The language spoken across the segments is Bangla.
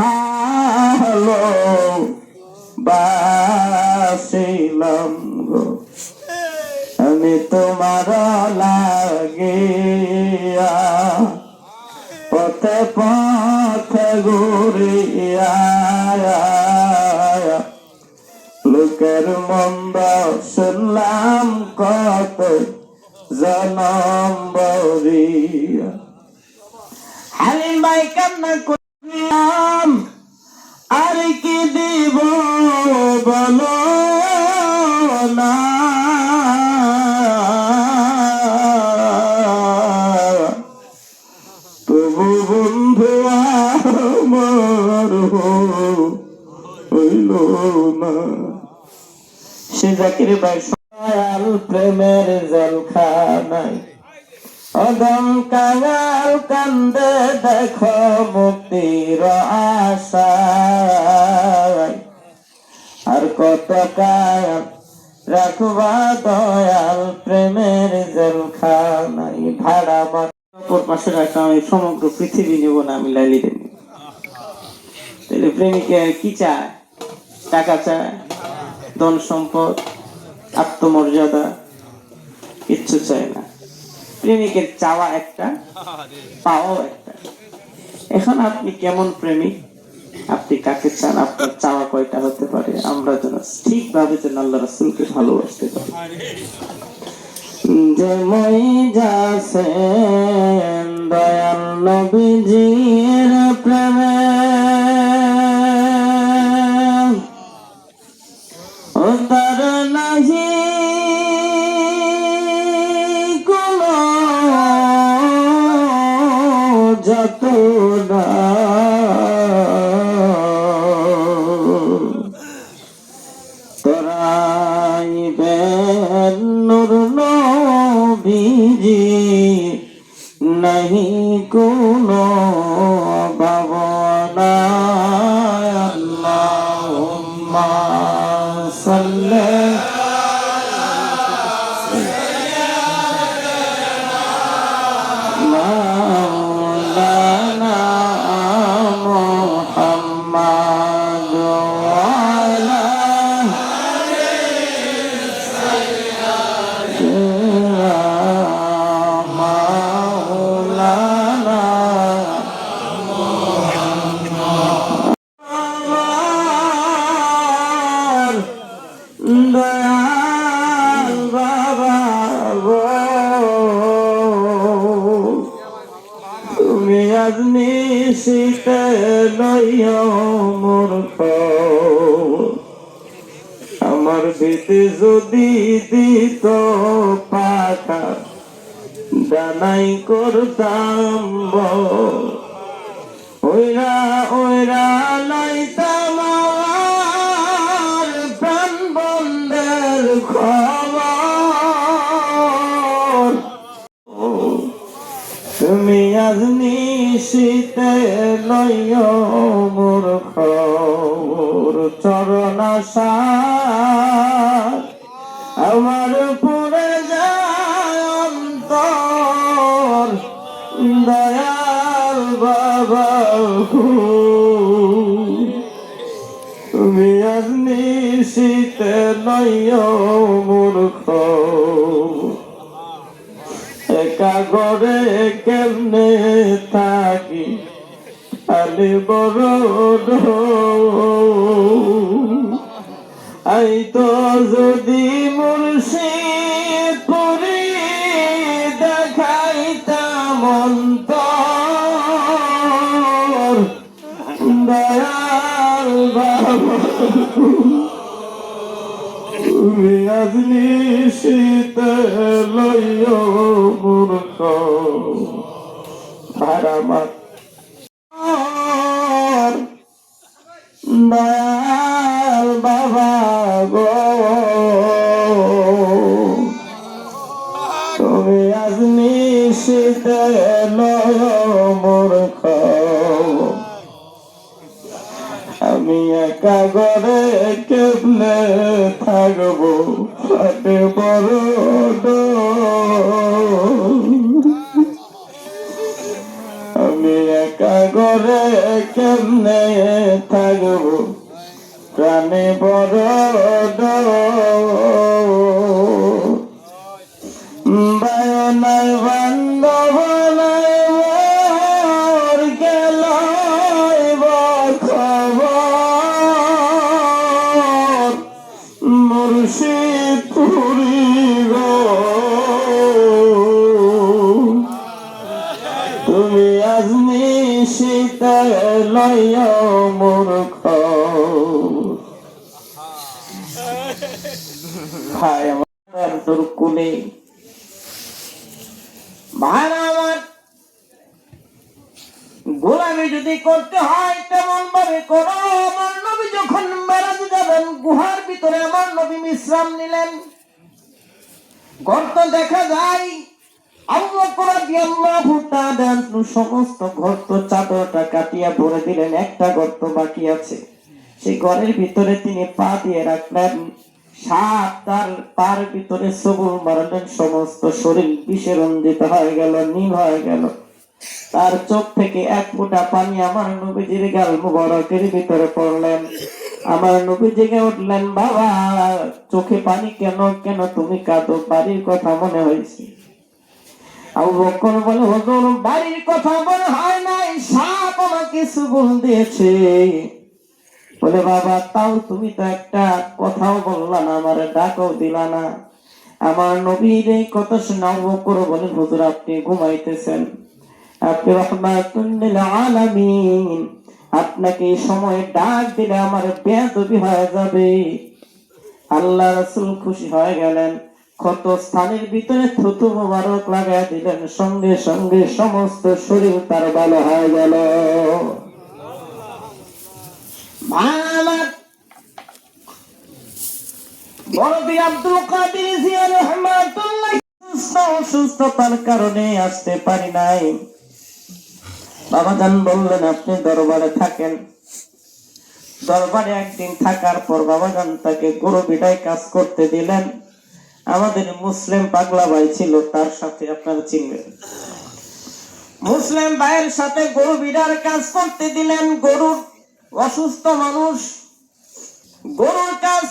ভালো বাসিলাম গো। আমি তোমার লাগিয়া পথে পথে ঘুরিয়া লোকের মন্দ শুনলাম কত জনম বরিয়া হালিম ভাই কান্না প্রেমের জলখানায়। কান্দে দেখো মুক্তির আশায়। আর কত রাখবা দয়াল প্রেমের জলখানায়। ভাড়া অপর পাশে আমি সমগ্র পৃথিবী নেব না, আমি লালিতে নেব তাহলে প্রেমিকে কি চায়? টাকা চায় ধন সম্পদ, আত্মমর্যাদা, কিচ্ছু চায় না। প্রেমিকের চাওয়া একটা, পাওয়াও একটা। এখন আপনি কেমন প্রেমিক? আপনি কাকে চান? আপনার চাওয়া কয়টা হতে পারে? আমরা যেন ঠিকভাবে যেন আল্লাহ রাসুলকে ভালোবাসতে পারি। যে মই যাছেন নিশীতে লইয় মোর খবর, চরণ আশা। আমার পুরে যায় অন্তর, দয়াল বাবা তুমি আজ নিশীতে লইয় মোর খবর। একা ঘরে কেমনে থাকি? আলি বড় তো যদি মুর্শিদ পুরি দেখাইতাম দয়াল বাবা। তুমি আজ নিশীতে লইও মূর্খ। ভারামার দয়াল বাবা গো। তুমি আজ নিশীতে ঘরে কেবলে থাকব হাতে বড়। আমি কাগরে কেমনে থাকব প্রাণে বড় যদি করতে হয়, তেমন ভাবে করো। আমার নবী যখন বেড়াতে যাবেন গুহার ভিতরে আমার নবী বিশ্রাম নিলেন। গর্ত দেখা যায় সমস্ত গর্ত চাদরটা কাটিয়া ভরে দিলেন, একটা গর্ত বাকি আছে। সেই ঘরের ভিতরে তিনি পা দিয়ে রাখলেন সাপ তার পার ভিতরে সবুল মারলেন, সমস্ত শরীর বিষে রঞ্জিত হয়ে গেল, নীল হয়ে গেল। তার চোখ থেকে এক ফোঁটা পানি আমার নবীজির গাল মুবারকের ভিতরে পড়লেন। আমার নবী জেগে উঠলেন, বাবা, চোখে পানি কেন? কেন তুমি কাঁদো? বাড়ির কথা মনে হয়েছে। আবু বকর বলে বাড়ির কথা মনে হয় নাই, সাপ আমাকে দিয়েছে। বলে, বাবা, তাও তুমি তো একটা কথাও বললা না, আমার ডাকও দিলা না। আমার নবীর এই কথা শুনে বকর বলে, হুজুর, আপনি ঘুমাইতেছেন। আপনি আপনাকে সময় ডাক দিলে আমার বেয়াদবি হয়ে যাবে। আল্লাহ রাসূল খুশি হয়ে গেলেন। ক্ষত স্থানের ভিতরে থুতু মোবারক লাগাই দিলেন। সঙ্গে সঙ্গে সমস্ত শরীর তার ভালো হয়ে গেল। আব্দুল অসুস্থতার কারণে আসতে পারি নাই। বাবা জান বললেন, আপনি দরবারে থাকেন। দরবারে একদিন থাকার পর বাবা জান তাকে গরু বিদায় কাজ করতে দিলেন। আমাদের মুসলিম পাগলা ভাই ছিল, তার সাথে আপনারা চিনবেন। মুসলিম ভাইয়ের সাথে গরু বিড়ার কাজ করতে দিলেন। গরুর অসুস্থ মানুষ। গরুর কাজ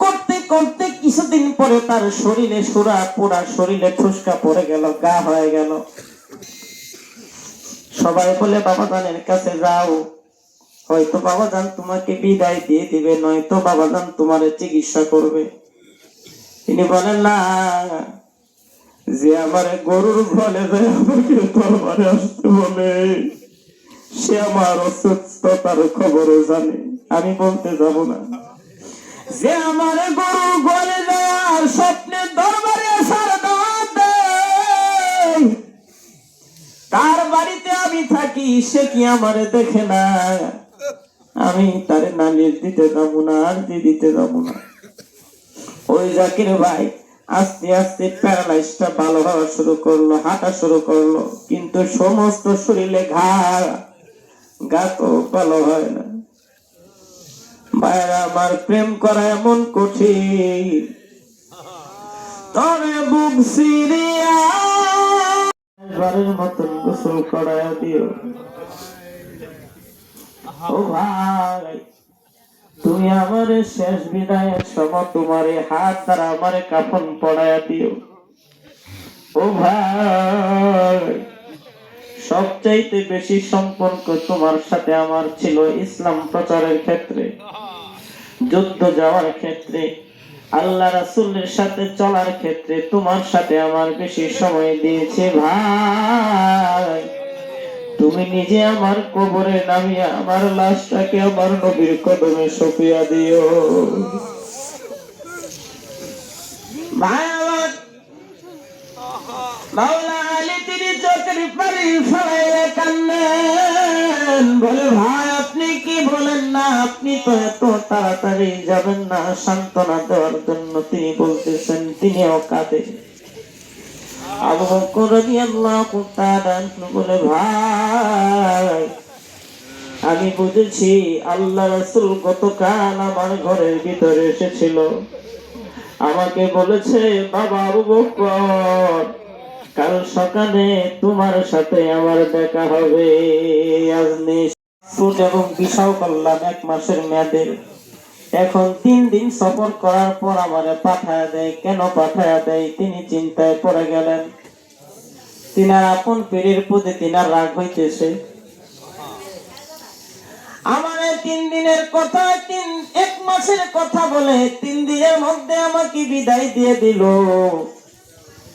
করতে করতে কিছুদিন পরে তার শরীরে সুরা পুরা শরীরে ফুসকা পড়ে গেল, গা হয়ে গেল। সবাই বলে, বাবা জানের কাছে যাও। হয়তো বাবা জান তোমাকে বিদায় দিয়ে দিবে, নয়তো বাবা জান তোমার চিকিৎসা করবে। তিনি বলেন, না, যে আমার গরুর ফলে আসতে বলে, সে আমার অসুস্থতার খবরও জানে। আমি বলতে যাব না। যে আমার গরু গলে যাওয়ার স্বপ্নে দরবারে আসার দাওয়াত তার আমি থাকি, সে কি আমারে দেখে না? আমি তারে নালিশ দিতে যাব না, আর দিতে যাব না। ওই জাকির ভাই আস্তে আস্তে প্যারালাইজটা ভালো হওয়া শুরু করল, হাঁটা শুরু করল। কিন্তু সমস্ত শরীরে ঘা গা তো ভালো হয় না। ভাইরা আমার প্রেম করা এমন কঠিন। তবে বুক সিরিয়া বারের মতন গোসল করায় দিও। ও ভাই, তুমি আমার শেষ বিদায়ের সময় তোমার হাত দ্বারা আমার কাফন পড়ায় দিও। ও ভাই, সবচাইতে বেশি সম্পর্ক তোমার সাথে আমার ছিল ইসলাম প্রচারের ক্ষেত্রে, যুদ্ধ যাওয়ার ক্ষেত্রে। আল্লাহ রাসুলের সাথে চলার ক্ষেত্রে তোমার সাথে আমার বেশি সময় দিয়েছে ভাই। তুমি নিজে আমার কবরে নামিয়ে আমার লাশটাকে আমার নবীর কদমে সপিয়া দিও। ভাই আমার বলে, ভাই, আপনি কি বলেন না? আপনি তো এত তাড়াতাড়ি যাবেন না। সান্ত্বনা দেওয়ার জন্য তিনি বলতেছেন, তিনিও কাঁদে। আমি বুঝেছি আল্লাহ রাসূল গতকাল আমার ঘরের ভিতরে এসেছিল। আমাকে বলেছে, বাবা, আবু বকর কাল সকালে তোমার সাথে আমার দেখা হবে। এবং ভিসাও করলাম এক মাসের মেয়াদের এখন তিন দিন সফর করার পর আমারে পাঠায় দেয়। কেন পাঠায় দেয়? তিনি চিন্তায় পড়ে গেলেন। তিনার আপন পীরের প্রতি তিনার রাগ হইতেছে। আমার তিন দিনের কথা, তিন, এক মাসের কথা বলে, তিন দিনের মধ্যে আমাকে বিদায় দিয়ে দিল।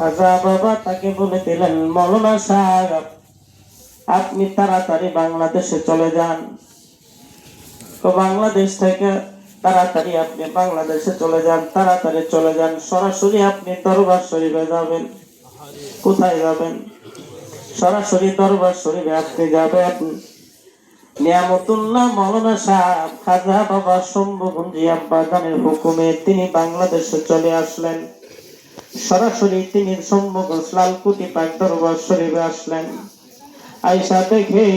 রাজা বাবা তাকে বলে দিলেন, মৌলানা সাহেব, আপনি তাড়াতাড়ি বাংলাদেশে চলে যান। তো বাংলাদেশ থেকে তাড়াতাড়ি আপনি বাংলাদেশে চলে যান, তাড়াতাড়ি চলে যান। সরাসরি আপনি দরবার শরীফে যাবেন। কোথায় যাবেন? সরাসরি দরবার শরীফে আপনি যাবেন। নিয়ামতুল্লাহ মৌলানা সাহেব, খাজা বাবা শম্ভুগঞ্জি আব্বাজানের হুকুমে তিনি বাংলাদেশে চলে আসলেন। সরাসরি তিনি শম্ভুগঞ্জ লালকুটি পাক দরবার শরীফে আসলেন। আইসা দেখে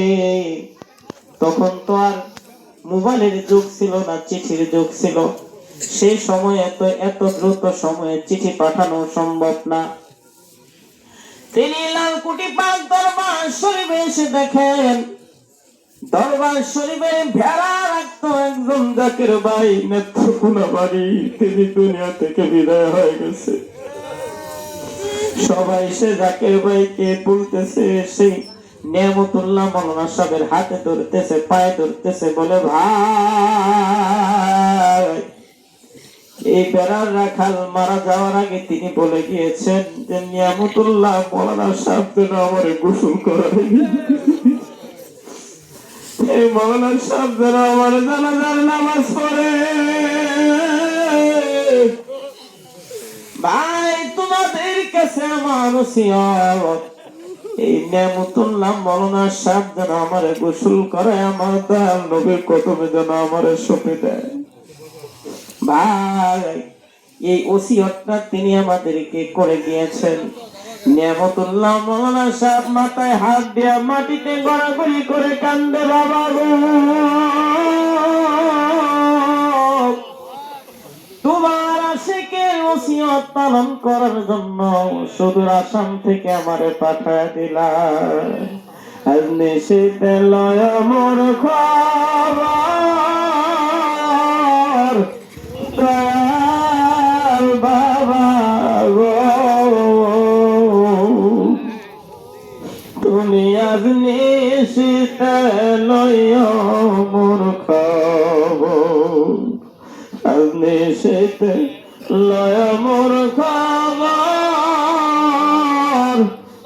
তখন তো আর মোবাইলের যুগ ছিল না, চিঠির যুগ ছিল। সেই সময় এত এত দ্রুত সময়ে চিঠি পাঠানো সম্ভব না। তিনি লালকুটি পাক দরবার শরীফে এসে দেখেন, দরবার শরীফে ভেড়া রাখতো একজন জাকের ভাই, নেত্রকোনা বাড়ি। তিনি দুনিয়া থেকে বিদায় হয়ে গেছে। সবাই সে জাকের ভাইকে বলতেছে সেই নিয়ামতুল্লাহ মৌলানা সাহেবের হাতে ধরতেছে, পায়ে ধরতেছে, বলে, ভাই, এই বেড়ার রাখাল মারা যাওয়ার আগে তিনি বলে গিয়েছেন যে, নিয়ামতুল্লাহ মৌলানা সাহেব আমার গোসল করাই এই মৌলানা সাহেব আমার জানাজার নামাজ পড়ে। ভাই, তোমাদের কাছে আমার এই নেমতুল্লাহ মৌলানা সাহেব যেন আমার গোসল করে আমার দয়াল নবীর কদমে যেন আমার সপে দেয়। ভাই, এই ওসিয়তটা তিনি আমাদেরকে করে দিয়েছেন। নিয়ামতুল্লাহ মৌলানা সাহেব মাথায় হাত দিয়া মাটিতে গড়াগড়ি করে কান্দে, বাবা ওসিয়ত পালন করার জন্য সুদূর আসাম থেকে আমারে পাঠায় দিলা। আজ লয় মোর তুমি লয় লয় মোর খবর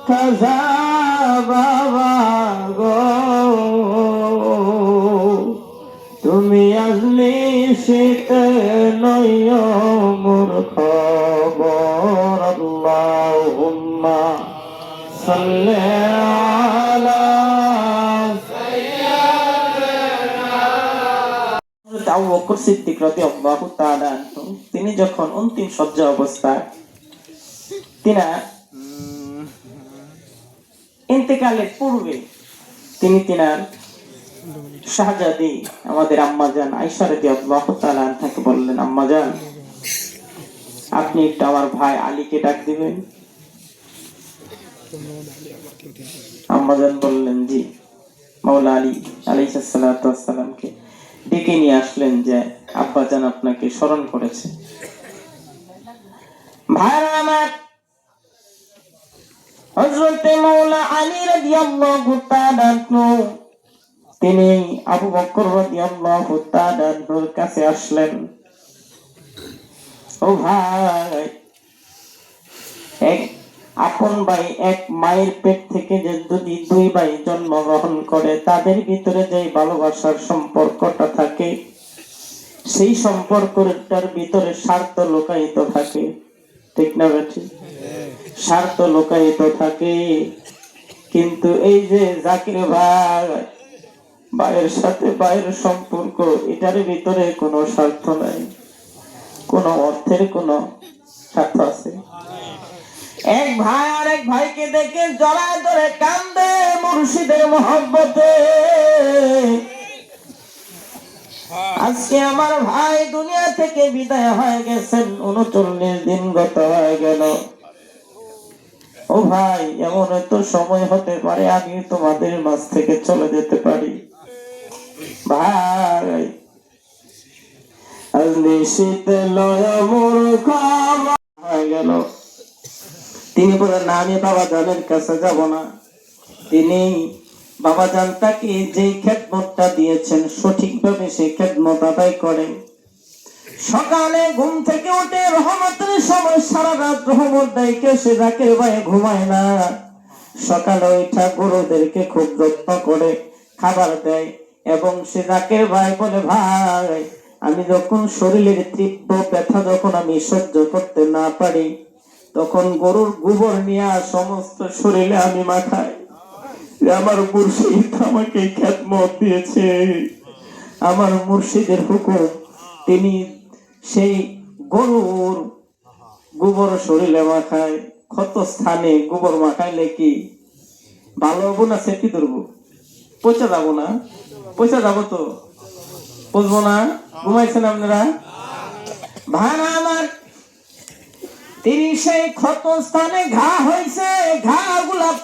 খাজা বাবা গো। তুমি আসলে শীতে নয় মোর খবর, আল্লাহুম্মা সাল্লি তাআলা তিনি যখন অন্তিম শয্যা অবস্থায় তিনা ইন্তেকালের পূর্বে তিনি তিনার শাহজাদি আমাদের আম্মাজান আপনি একটু আমার ভাই আলীকে ডাক দিবেন। আম্মাজান বললেন, জি, মাওলা আলী ওয়াসসালামকে ডেকে নিয়ে আসলেন যে আব্বাজান আপনাকে স্মরণ করেছে। ভাইরা আমার আলী রাদিয়াল্লাহু তাআলা তিনি আবু বকর রাদিয়াল্লাহু তাআলা আনহুর কাছে আসলেন। ও ভাই, এক আপন ভাই এক মায়ের পেট থেকে যে যদি দুই ভাই জন্মগ্রহণ করে, তাদের ভিতরে যে ভালোবাসার সম্পর্কটা থাকে, সেই সম্পর্কটার ভিতরে স্বার্থ লোকায়িত থাকে। ঠিক না বেঠি? স্বার্থ লোকায়িত থাকে। কিন্তু এই যে জাকির ভাই, ভাইয়ের সাথে ভাইয়ের সম্পর্ক, এটার ভিতরে কোনো স্বার্থ নাই। কোনো অর্থের কোনো স্বার্থ আছে। এক ভাই আর এক ভাইকে দেখে জড়ায় ধরে কান্দে মুর্শিদের মহব্বতে। আজকে আমার ভাই দুনিয়া থেকে বিদায় হয়ে গেছেন, উনচল্লিশ দিন গত হয়ে গেল। ও ভাই, এমন তো সময় হতে পারে, আমি তোমাদের মাঝ থেকে চলে যেতে পারি। ভাই, আজ নিশীতে লয় মূর্খ হয়ে গেল। তিনি বলেন না, আমি বাবা জানের কাছে যাব না। তিনি, বাবা জান তাকে যে খেদমতটা দিয়েছেন, সঠিকভাবে সেই খেদমত আদায় করে। সকালে ঘুম থেকে উঠে রহমতের সময় সারা রাত রহমত কেউ সে রাকের ভয়ে ঘুমায় না। সকালে ওইটা গরুদেরকে খুব যত্ন করে খাবার দেয় এবং সে রাকের ভাই বলে, ভাই, আমি যখন শরীরের তীব্র ব্যথা, যখন আমি সহ্য করতে না পারি তখন গরুর গোবর নিয়ে সমস্ত শরীরে আমি মাখাই। যে আমার মুর্শিদ আমাকে খ্যাতমত দিয়েছে। আমার মুর্শিদের হুকুম, তিনি সেই গরুর গোবর শরীরে মাখায়। ক্ষত স্থানে গোবর মাখাইলে কি? ভালো হব না সেটি ধরবো? পচা যাব না? পচা যাব তো? বুঝব না? ঘুমাইছেন আপনারা? ভাড়া আমার ক্ষত স্থানে ঘা হয়েছে ঘা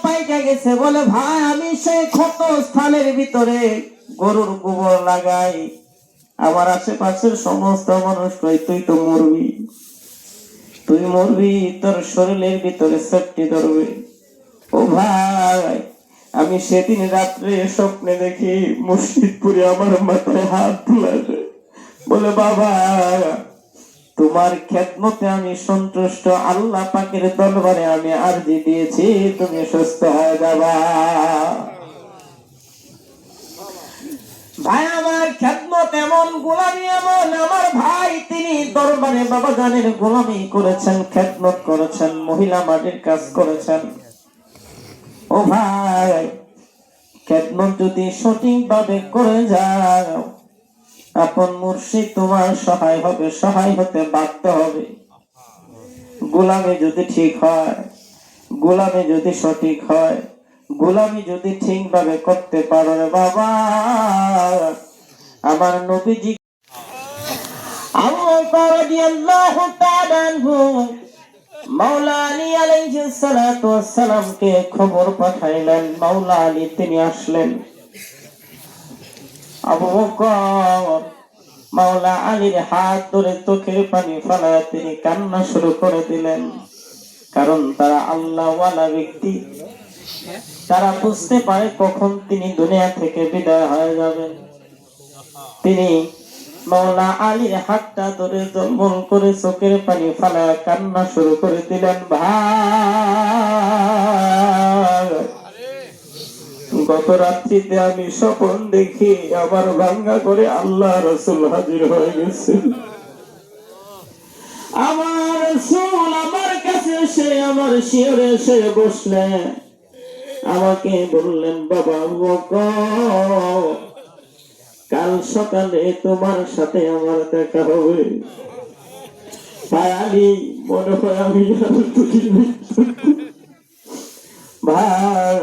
পাইকা গেছে বলে, ভাই, আমি সেই ক্ষত স্থানের ভিতরে গরুর গোবর লাগাই। আমার আশেপাশের সমস্ত মানুষ কই তুই তো মরবি। তুই মরবি, তোর শরীরের ভিতরে সেফটি ধরবে। ও ভাই, আমি সেদিন রাত্রে স্বপ্নে দেখি মুর্শিদপুরে আমার মাথায় হাত তুলেছে বলে, বাবা তোমার খেদমতে আমি সন্তুষ্ট, আল্লাহ পাকের দরবারে আমি আরজি দিয়েছি, তুমি সুস্থ হয়ে যাবা। ভাই, আমার খেদমত এমন গোলামি, এমন আমার ভাই, তিনি দরবারে বাবা গোলামি করেছেন, খেদমত করেছেন, মহিলা মাটির কাজ করেছেন। ও ভাই, খেদমত যদি সঠিকভাবে করে যাও আপন মুর্শিদ তোমার সহায় হবে, সহায় হতে বাধ্য হবে। গোলামি যদি ঠিক হয়, গোলামি যদি সঠিক হয়, গোলামি যদি ঠিকভাবে করতে পারো রে বাবা। আমার নবীজি খবর পাঠাইলেন। মাওলা আলী, তিনি আসলেন। আবু বকর। মাওলা আলীর হাত ধরে চোখের পানি ফেলায় তিনি কান্না শুরু করে দিলেন। কারণ তারা আল্লাহওয়ালা ব্যক্তি। তারা বুঝতে পারে কখন তিনি দুনিয়া থেকে বিদায় হয়ে যাবেন। তিনি মাওলা আলীর হাতটা ধরে জলমল করে চোখের পানি ফেলায় কান্না শুরু করে দিলেন, ভাই। গত রাত্রিতে আমি স্বপন দেখি আবার ভাঙ্গা করে আল্লাহ রসুল হাজির হয়ে গেছে। আমার রসুল আমার কাছে এসে, আমার শিয়রে এসে বসলে আমাকে বললেন, বাবা কাল সকালে তোমার সাথে আমার দেখা হবে। ভাই মনে হয় আমি ভাই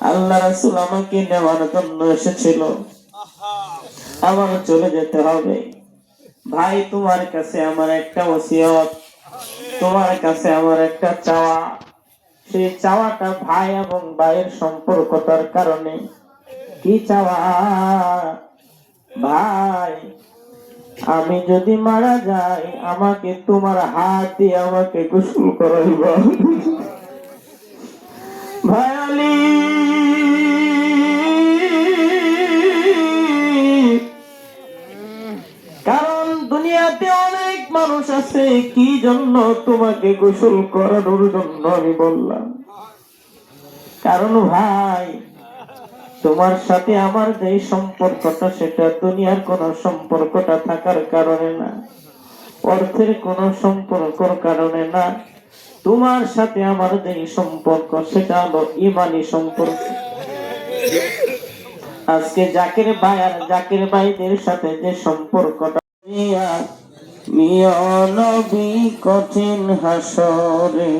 আল্লাহ রাসুল আমাকে নেওয়ার জন্য এসেছিল। আমার চলে যেতে হবে। ভাই তোমার কাছে আমার একটা ওসিয়ত। তোমার কাছে আমার একটা চাওয়া। সেই চাওয়াটা ভাই এবং ভাইয়ের সম্পর্কতার কারণে। কি চাওয়া? ভাই আমি যদি মারা যাই আমাকে তোমার হাত দিয়ে আমাকে গোসল করাইবা। ভাই আলী! মানুষ আছে, কি জন্য তোমাকে গোসল করানোর জন্য আমি বললাম? কারণ ভাই, তোমার সাথে আমার যে সম্পর্কটা, সেটা দুনিয়ার কোন সম্পর্কটা থাকার কারণে না। অর্থের কোন সম্পর্কর কারণে না। তোমার সাথে আমার যে সম্পর্ক, সেটা হলো ইমানি সম্পর্ক। আজকে জাকির ভাই আর জাকির ভাইদের সাথে যে সম্পর্কটা নবী কঠিন হাসরে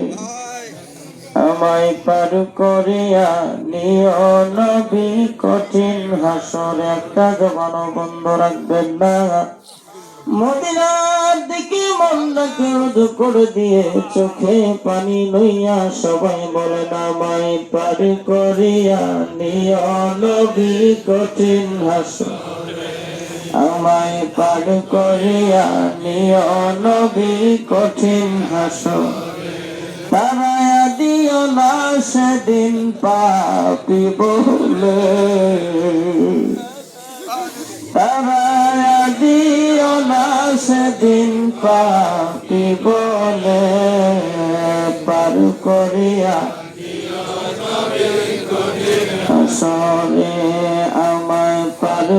আমায় পার করিয়া নিয় নবী কঠিন হাসরে একটা জবান বন্ধ রাখবেন না। মদিনার দিকে মনটাকে উজু করে দিয়ে চোখে পানি লইয়া সবাই বলে নামাই পার করিয়া নিয় নবী কঠিন হাস আমায় পার করিয়া নিয় নবী কঠিন হাস তারায়া দিও না সেদিন পাপি বলে। তারায়া দিও না সেদিন পাপি বলে। পার করিয়া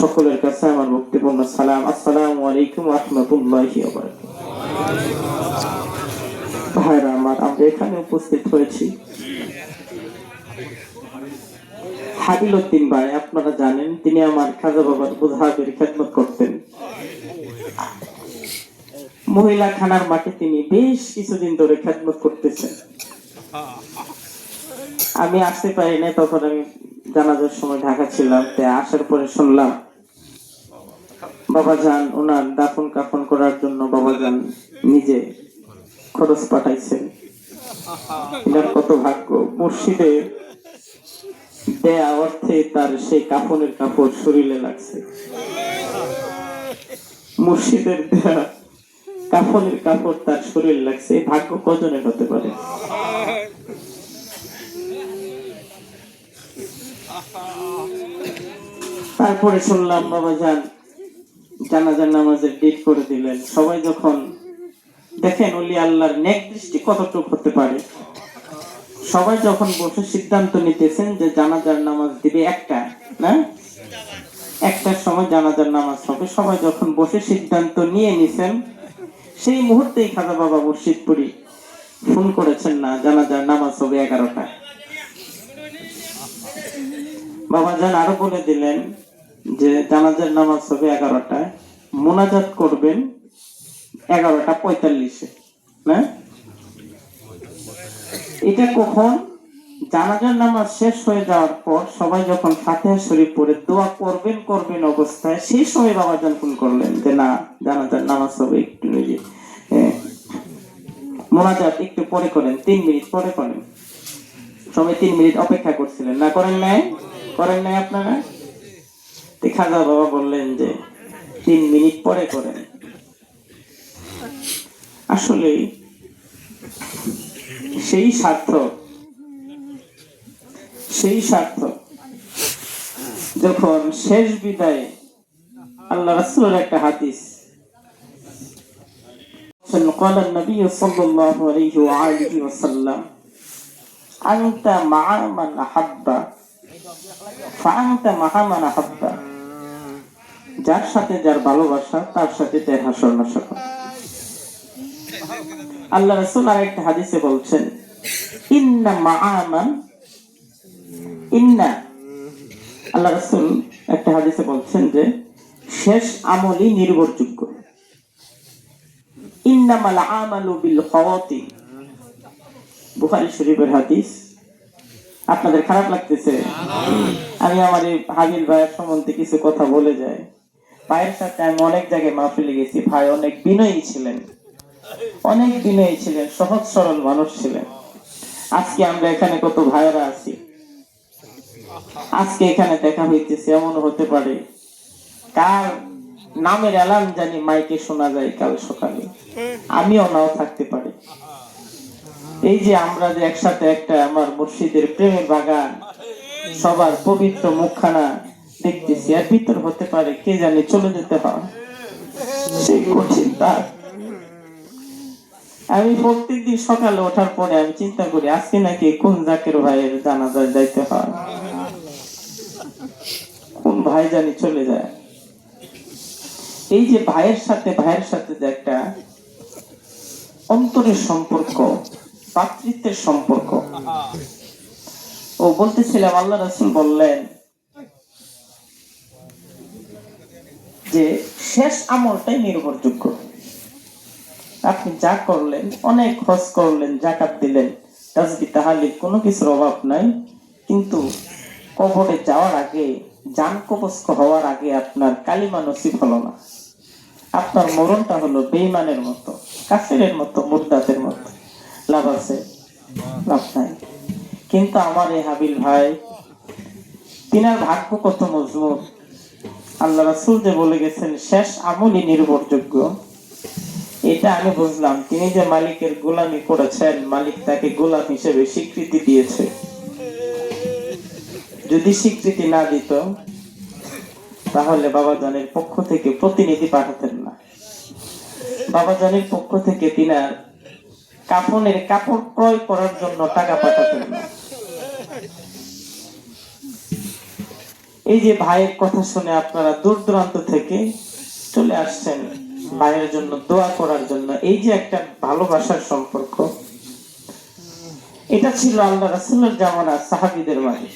সকলের কাছে আমার ভক্তিপূর্ণ সালাম। আসসালামু আলাইকুম রহমতুল্লাহি ভাইরা আমার, আমরা এখানে উপস্থিত হয়েছি। হাবিল ভাই, আপনারা জানেন, তিনি আমার খাজা বাবার বুঝাবের খেদমত করতেন। মহিলা খানার মাঠে তিনি বেশ কিছুদিন ধরে খেদমত করতেছেন। আমি আসতে পারি না তখন আমি জানাজার সময় ঢাকা ছিলাম, তাই আসার পরে শুনলাম বাবা যান ওনার দাফন কাফন করার জন্য বাবা যান নিজে খরচ পাঠাইছেন। কত ভাগ্য? মসজিদে দেয়া অর্থে তার সেই কাফনের কাপড় শরীরে লাগছে। মসজিদের দেয়া কাফনের কাপড় তার শরীর লাগছে। ভাগ্য কজনের হতে পারে? তারপরে শুনলাম, বাবা যান, জানাজার নামাজের ডেট করে দিলেন। সবাই যখন দেখেন অলি আল্লাহর নেক দৃষ্টি কতটুকু হতে পারে। সবাই যখন বসে সিদ্ধান্ত নিতেছেন যে জানাজার নামাজ দিবে একটা, না? একটার সময় জানাজার নামাজ হবে। সবাই যখন বসে সিদ্ধান্ত নিয়ে নিছেন, সেই মুহূর্তেই খাজা বাবা মুর্শিদপুরি ফোন করেছেন না, জানাজার নামাজ হবে এগারোটা বাবা যান আরও বলে দিলেন যে জানাজার নামাজ হবে এগারোটায়, মোনাজাত করবেন এগারোটা পঁয়তাল্লিশে। না? এটা কখন? জানাজার নামাজ শেষ হয়ে যাওয়ার পর সবাই যখন ফাতেহা শরীফ পড়ে, দোয়া করবেন করবেন অবস্থায় সেই সময় বাবা যান ফোন করলেন যে না, জানাজার নামাজ হবে একটু নিজে মোনাজাত একটু পরে করেন, তিন মিনিট পরে করেন। সবাই তিন মিনিট অপেক্ষা করছিলেন। না করেন নাই? করেন নাই আপনারা? খাজা বাবা বললেন যে তিন মিনিট পরে করেন আসলে সেই সার্থক সেই সার্থক যখন শেষ বিদায়ে আল্লাহ রাসূলের একটা হাদিস قال النبي صلى الله عليه وآله وسلم أنت مع من أحب فأنت مع من أحب যার সাথে যার ভালোবাসা, তার সাথে তার হাসর নাশা আল্লাহ রাসূল আরেকটা হাদিসে বলছেন, ইন্না মাআমান ইন্না। আল্লাহ একটা হাদিসে বলছেন যে, শেষ আমলই নির্ভরযোগ্য। ইন্নামাল আমালু বিল খাওয়াতিম বুখারী শরীফের হাদিস। আপনাদের খারাপ লাগতেছে? আমি আমার এই হাবিল ভাইয়ের সম্বন্ধে কিছু কথা বলে যাই। ভাইয়ের সাথে আমি অনেক জায়গায় মাহফিলে গেছি। ভাই অনেক বিনয়ী ছিলেন। অনেক বিনয়ী ছিলেন, সহজ সরল মানুষ ছিলেন। আজকে আমরা এখানে কত ভাইয়েরা আছি। আজকে এখানে দেখা হইতেছে এমন হতে পারে। কার নামের অ্যালার্ম জানি মাইকে শোনা যায় কাল সকালে। আমিও নাও থাকতে পারি। এই যে আমরা যে একসাথে একটা আমার মুর্শিদের প্রেমের বাগান, সবার পবিত্র মুখখানা দেখতেছি আর ভিতর হতে পারে, কে জানে চলে যেতে হয় সেই কঠিন তার। আমি প্রত্যেকদিন সকালে ওঠার পরে আমি চিন্তা করি, আজকে নাকি কোন জাকের ভাইয়ের জানাজার যাইতে হয়? কোন ভাই জানি চলে যায়? এই যে ভাইয়ের সাথে ভাইয়ের সাথে যে একটা অন্তরের সম্পর্ক পাতৃত্বের সম্পর্ক। ও বলতেছিলাম, আল্লাহ রাসুল বললেন যে শেষ আমলটাই নির্ভরযোগ্য। আপনি যা করলেন, অনেক খরচ করলেন, জাকাত দিলেন, তাজবি তাহালি কোনো কিছুর অভাব নাই। কিন্তু কবরে যাওয়ার আগে জান কবস্ক হওয়ার আগে আপনার কালিমা নসিব হলো না। আপনার মরণটা হলো বেইমানের মতো, কাফেরের মতো মুদ্দাতের মতো। লাভ আছে? লাভ নাই। কিন্তু আমার এই হাবিল ভাই, তিনার ভাগ্য কত মজবুত। আল্লাহ রাসুল যে বলে গেছেন, শেষ আমলই নির্ভরযোগ্য। এটা আমি বুঝলাম। তিনি যে মালিকের গোলামি করেছেন, মালিক তাকে গোলাম হিসেবে স্বীকৃতি দিয়েছে। যদি স্বীকৃতি না দিত, তাহলে বাবাজানের পক্ষ থেকে প্রতিনিধি পাঠাতেন না। বাবাজানের পক্ষ থেকে তিনার কাপড়ের কাপড় ক্রয় করার জন্য টাকা পাঠাতেন না। এই যে ভাইয়ের কথা শুনে আপনারা দূর দূরান্ত থেকে চলে আসছেন ভাইয়ের জন্য দোয়া করার জন্য, এই যে একটা ভালোবাসার সম্পর্ক, এটা ছিল আল্লাহ রাসুলের জামানা সাহাবিদের মাঝে।